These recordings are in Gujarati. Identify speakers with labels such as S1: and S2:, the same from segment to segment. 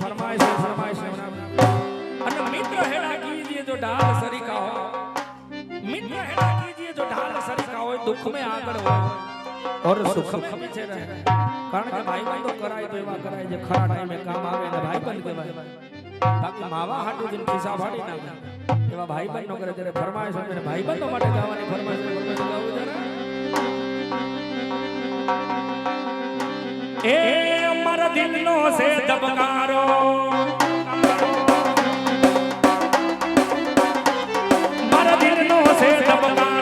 S1: ફરમાય છે અને મિત્ર હેડા કીજીએ જો ઢાલ સરીકા હો મિત્ર હેડા કીજીએ જો ઢાલ સરીકા હોય દુઃખ મે આગળ હોય. ઓર સુખ. મે છે કારણ કે ભાઈ બંધો કરાય તો એવા કરાય જે ખરા ટાઈમે કામ આવે ને ભાઈ બંધ કહેવાય. બાકી માવા હાટુ જેમ ખિસ્સા ફાડી નાખે એવા ભાઈ બંધો કરે ત્યારે ફરમાય છે ભાઈ બંધો માટે ગાવાની ફરમાય ગાવું જરા. એ દિલનો છે ધબકારો મારા દિલનો છે ધબકારો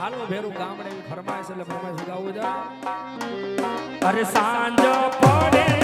S1: હાલો ભેરું ગામડે ફરમાય છે એટલે ફરમાઈશ ગાવું જા અરે સાંજ પડે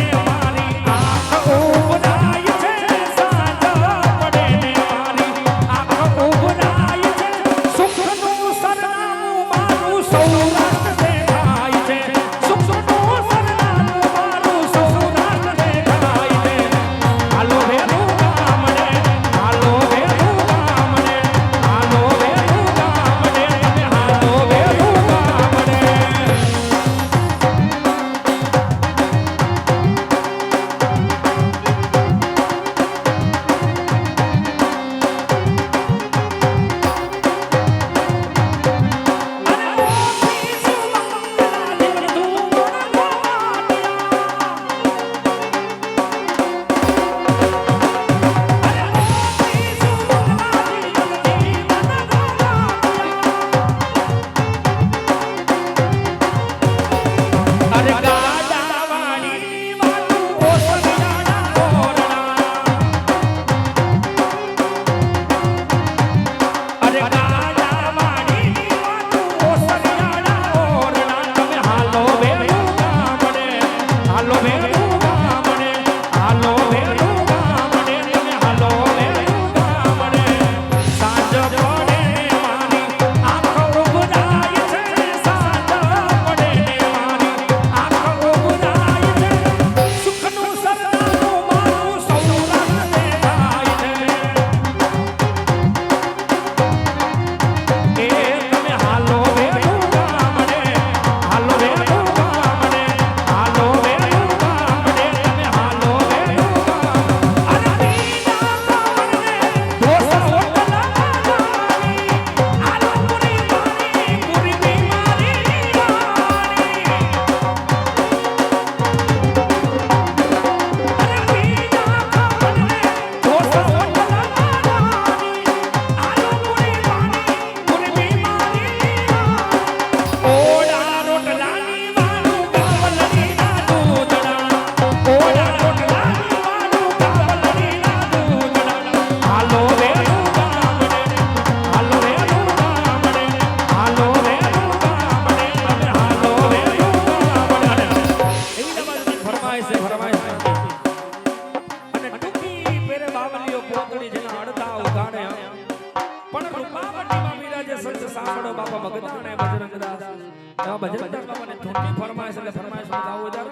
S1: એવા બજરંગદાસ બાપાને ધૂનની ફરમાઈશ એટલે ફરમાઈશમાં ગાવું ઉદાર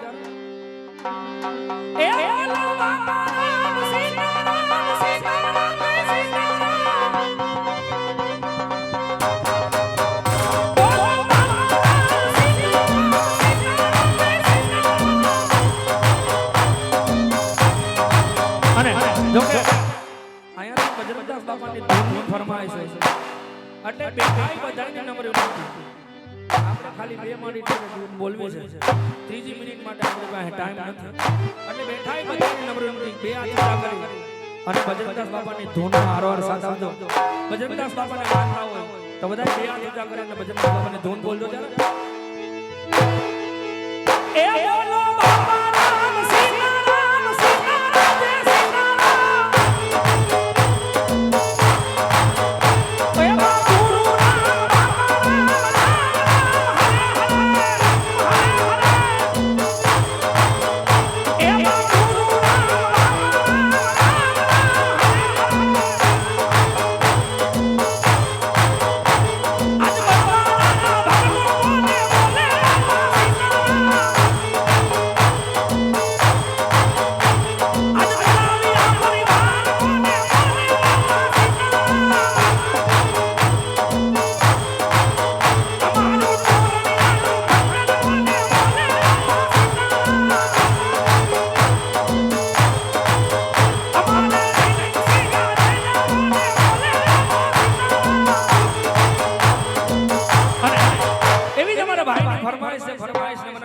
S1: એ બાપા રામ સીતા રામ બાપા રામ સીતારામ સીતારામ અને જો કે અહીંયા તો બજરંગદાસ બાપાની ધૂનની છે. એટલે બેઠાઈ બધાને નંબર આપણે ખાલી બે મિનિટ બોલવી છે. ત્રીજી મિનિટ માટે આપણી પાસે ટાઈમ નથી. એટલે બેઠા બધાને નંબર બે હાથ કરી. અને ભજનદાસ બાપાની ધૂનનો હારોહાર સાથ આપજો ભજનદાસ બાપાને માન ના હોય તો બધા બે હાથ કરી અને ભજનદાસ બાપાની ધૂન બોલજો એ બોલો બાપા!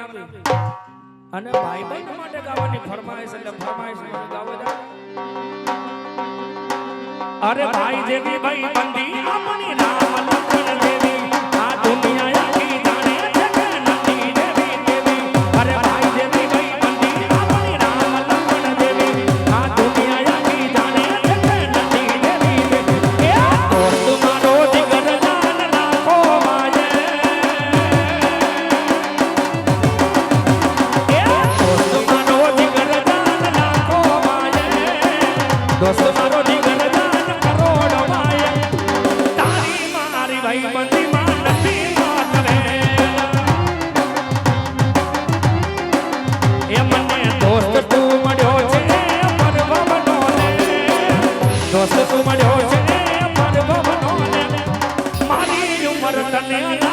S1: ફરમાઈશ અને ભાઈ બહેનો માટે ગાવાની ફરમાઈશ એટલે ફરમાઈશ ગાવો અરે ભાઈ જેવી ભાઈ બંદી આપણી રામ Leona.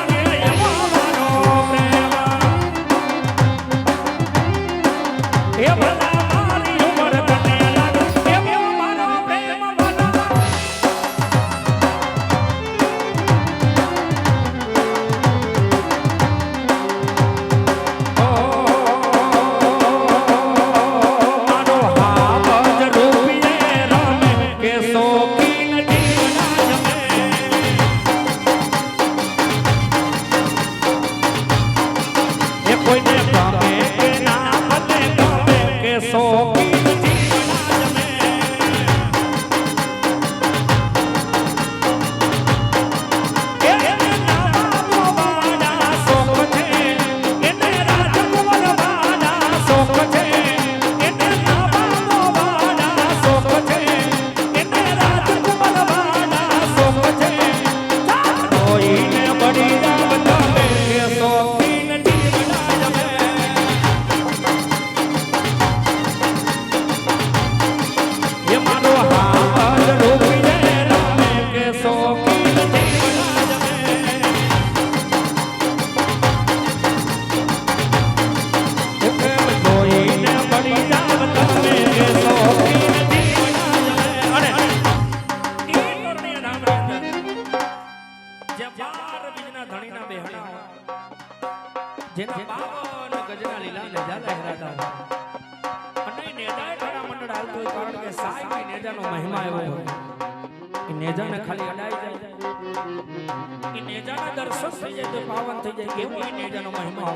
S1: નેજાના દર્શન થઈ જાય તો પાવન થઈ જાય, કેવું એ નેજાનો મહિમા?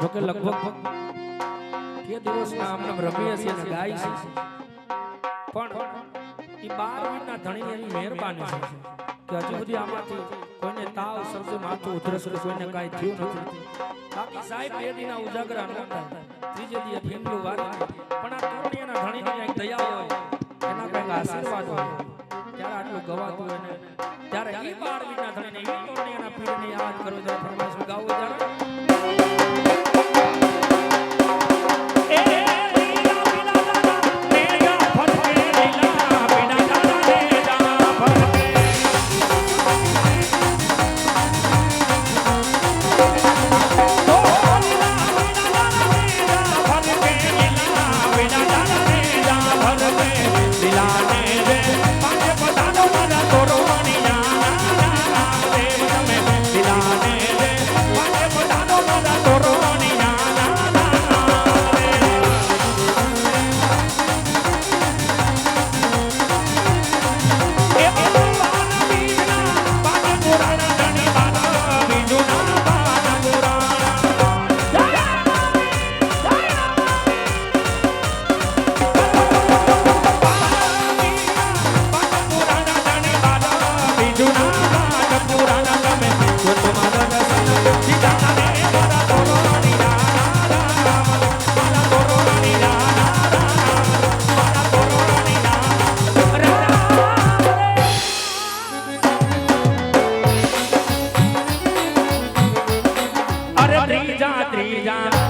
S1: જો કે લગભગ કે દિવસના આપણે રમીએ છીએ અને ગાય છે. પણ એ બાર મહિના ધણીની એવી મહેરબાની છે. કે હજુ સુધી આમાંથી કોઈને તાવ સરજુ માથું ઉધરસ કોઈને કાંઈ થયું નથી. બાકી સાહેબ, બે દીના ઉજાગરા ન થાય. ત્રીજે દીએ ફેમલું વાત પણ આ તોડીના ધણીની એક દયા હોય, એના કંઈક આશીર્વાદ હોય. ત્યારે આટલું ગવાતું એને. ત્યારે એ બાર વિના થઈને એ તોડને એના પીરને યાદ કરો જ્યારે ફરમાશ ગાવું ત્યારે. ને ત્રીજા ત્રીજા